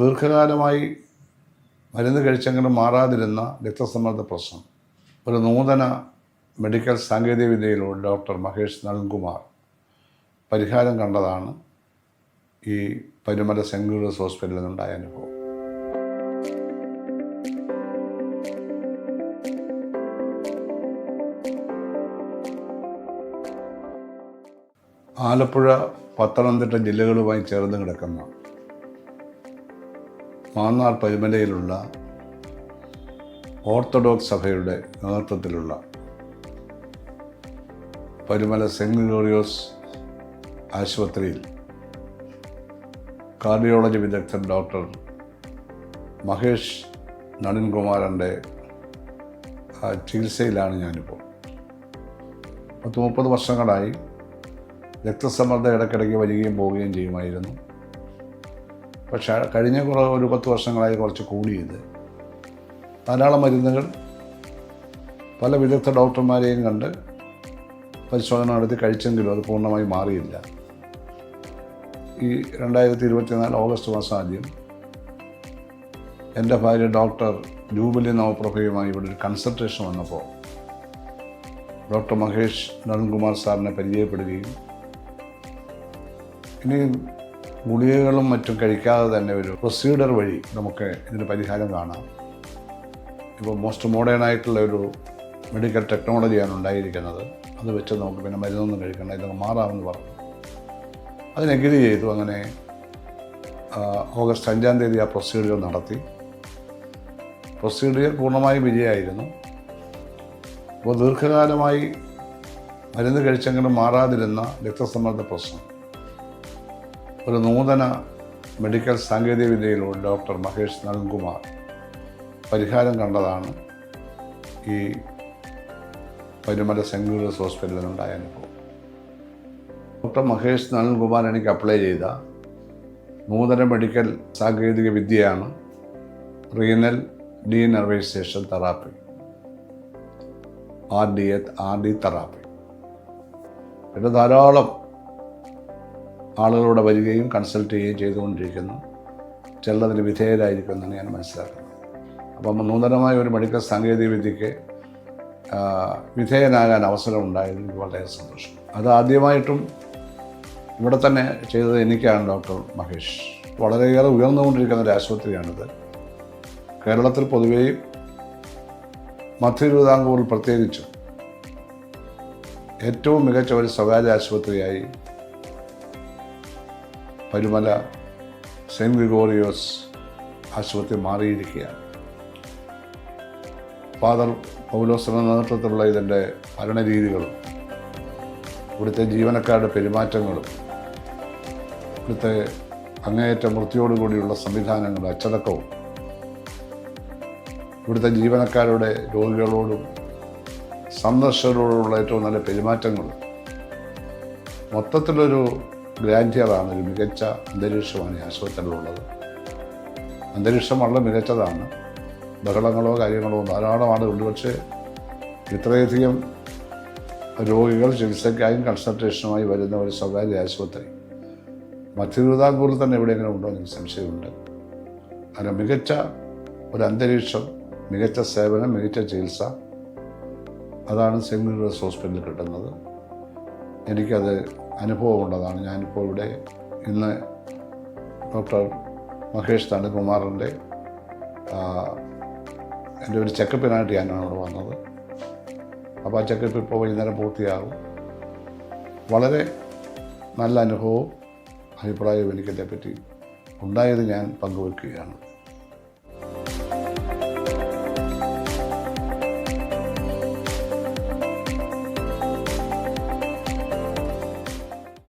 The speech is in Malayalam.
ദീർഘകാലമായി മരുന്ന് കഴിച്ചെങ്കിലും മാറാതിരുന്ന രക്തസമ്മർദ്ദ പ്രശ്നം. ഒരു നൂതന മെഡിക്കൽ സാങ്കേതികവിദ്യയിലൂടെ ഡോക്ടർ മഹേഷ് നൾകുമാർ പരിഹാരം കണ്ടതാണ് ഈ പരുമല സെന്റ് ലൂയിസ് ഹോസ്പിറ്റലിൽ നിന്നുണ്ടായ അനുഭവം. ആലപ്പുഴ പത്തനംതിട്ട ജില്ലകളുമായി ചേർന്ന് കിടക്കുന്ന മാന്നാർ പരുമലയിലുള്ള ഓർത്തഡോക്സ് സഭയുടെ നേതൃത്വത്തിലുള്ള പരുമല സെന്റ് ഗ്ലോറിയോസ് ആശുപത്രിയിൽ കാർഡിയോളജി വിദഗ്ധൻ ഡോക്ടർ മഹേഷ് നളിൻകുമാരന്റെ ചികിത്സയിലാണ് ഞാനിപ്പോൾ. പത്ത് മുപ്പത് വർഷങ്ങളായി രക്തസമ്മർദ്ദം ഇടയ്ക്കിടയ്ക്ക് വരികയും പോവുകയും ചെയ്യുമായിരുന്നു. പക്ഷേ കഴിഞ്ഞ കുറേ ഒരു പത്ത് വർഷങ്ങളായി കുറച്ച് കൂടിയത് ധാരാളം മരുന്നുകൾ പല വിദഗ്ധ ഡോക്ടർമാരെയും കണ്ട് പരിശോധന നടത്തി കഴിച്ചെങ്കിലും അത് പൂർണമായി മാറിയില്ല. ഈ രണ്ടായിരത്തി ഇരുപത്തിനാല് ഓഗസ്റ്റ് മാസം ആദ്യം എന്റെ ഭാര്യ ഡോക്ടർ ജൂബിലി നവപ്രഭയുമായി ഇവിടെ ഒരു കൺസൾട്ടേഷൻ വന്നപ്പോൾ ഡോക്ടർ മഹേഷ് നളൻകുമാർ സാറിനെ പരിചയപ്പെടുകയും ഇനി ഗുളികകളും മറ്റും കഴിക്കാതെ തന്നെ ഒരു പ്രൊസീഡർ വഴി നമുക്ക് ഇതിന് പരിഹാരം കാണാം. ഇപ്പോൾ മോസ്റ്റ് മോഡേൺ ആയിട്ടുള്ള ഒരു മെഡിക്കൽ ടെക്നോളജിയാണ് ഉണ്ടായിരിക്കുന്നത്. അത് വെച്ച് നമുക്ക് പിന്നെ മരുന്നൊന്നും കഴിക്കണ്ട ഇതൊക്കെ മാറാമെന്ന് പറഞ്ഞു. അതിന് എഗ്രി ചെയ്തു അങ്ങനെ ഓഗസ്റ്റ് അഞ്ചാം തീയതി ആ പ്രൊസീഡിയർ നടത്തി. പ്രൊസീഡിയർ പൂർണമായും വിജയമായിരുന്നു. അപ്പോൾ ദീർഘകാലമായി മരുന്ന് കഴിച്ചെങ്കിലും മാറാതിരുന്ന രക്തസമ്മർദ്ദ പ്രശ്നം. ഒരു നൂതന മെഡിക്കൽ സാങ്കേതികവിദ്യയിലൂടെ ഡോക്ടർ മഹേഷ് നളൻകുമാർ പരിഹാരം കണ്ടതാണ് ഈ പരുമല സെന്റ് ഹോസ്പിറ്റലിലുണ്ടായ ഹോസ്പിറ്റലിൽ നിന്നുണ്ടായ അനുഭവം. ഡോക്ടർ മഹേഷ് നളൻകുമാർ എനിക്ക് അപ്ലൈ ചെയ്ത നൂതന മെഡിക്കൽ സാങ്കേതിക വിദ്യയാണ് renal denervation therapy. R D A R D therapy. ഇത് ധാരാളം ആളുകളോട് വരികയും കൺസൾട്ട് ചെയ്യുകയും ചെയ്തുകൊണ്ടിരിക്കുന്നു. ചിലതിന് വിധേയരായിരിക്കുമെന്നാണ് ഞാൻ മനസ്സിലാക്കുന്നത്. അപ്പം നൂതനമായ ഒരു മെഡിക്കൽ സാങ്കേതിക വിദ്യയ്ക്ക് ആ, വിധേയനാകാൻ അവസരം ഉണ്ടായതിൽ എനിക്ക് വളരെ സന്തോഷം. അത് ആദ്യമായിട്ടും ഇവിടെ തന്നെ ചെയ്തത് എനിക്കാണ് ഡോക്ടർ മഹേഷ്. വളരെയേറെ ഉയർന്നുകൊണ്ടിരിക്കുന്ന ഒരു ആശുപത്രിയാണിത്. കേരളത്തിൽ പൊതുവെയും മധ്യ പ്രത്യേകിച്ചും ഏറ്റവും മികച്ച ഒരു സ്വകാര്യ ആശുപത്രിയായി പരുമല സെന്റ് ഗ്രിഗോറിയോസ് ആശുപത്രി മാറിയിരിക്കുകയാണ്. ഫാദർ പൗലോസിന്റെ നേതൃത്വത്തിലുള്ള ഇതിന്റെ ഭരണരീതികളും ഇവിടുത്തെ ജീവനക്കാരുടെ പെരുമാറ്റങ്ങളും ഇവിടുത്തെ അങ്ങേയറ്റം വൃത്തിയോടുകൂടിയുള്ള സംവിധാനങ്ങളും അച്ചടക്കവും ഇവിടുത്തെ ജീവനക്കാരുടെ രോഗികളോടും സന്ദർശകരോടുള്ള ഏറ്റവും നല്ല പെരുമാറ്റങ്ങളും മൊത്തത്തിലൊരു ഗ്രാൻഡിയറാണ് ഒരു മികച്ച അന്തരീക്ഷമാണ് ഈ ആശുപത്രിയിലുള്ളത്. അന്തരീക്ഷം വളരെ മികച്ചതാണ്. ബഹളങ്ങളോ കാര്യങ്ങളോ ധാരാളം ആളുകളുണ്ട് പക്ഷേ ഇത്രയധികം രോഗികൾ ചികിത്സയ്ക്കായും കൺസൾട്ടേഷനുമായി വരുന്ന ഒരു സ്വകാര്യ ആശുപത്രി. മധ്യതിരുവിതാംകൂറിൽ തന്നെ എവിടെയെങ്കിലും ഉണ്ടോ എനിക്ക് സംശയമുണ്ട്. അങ്ങനെ മികച്ച ഒരു അന്തരീക്ഷം മികച്ച സേവനം മികച്ച ചികിത്സ അതാണ് സെമിനർ ഹോസ്പിറ്റലിൽ കിട്ടുന്നത്. എനിക്കത് അനുഭവമുള്ളതാണ്. ഞാനിപ്പോൾ ഇവിടെ ഇന്ന് ഡോക്ടർ മഹേഷ് തണുകുമാറിന്റെ എന്റെ ഒരു ചെക്കപ്പിനായിട്ട് ഞാനാണ് ഇവിടെ വന്നത്. അപ്പോൾ ആ ചെക്കപ്പ് ഇപ്പോൾ വൈകുന്നേരം പൂർത്തിയാകും. വളരെ നല്ല അനുഭവവും അഭിപ്രായവും എനിക്കതിനെപ്പറ്റി ഉണ്ടായത് ഞാൻ പങ്കുവെക്കുകയാണ്.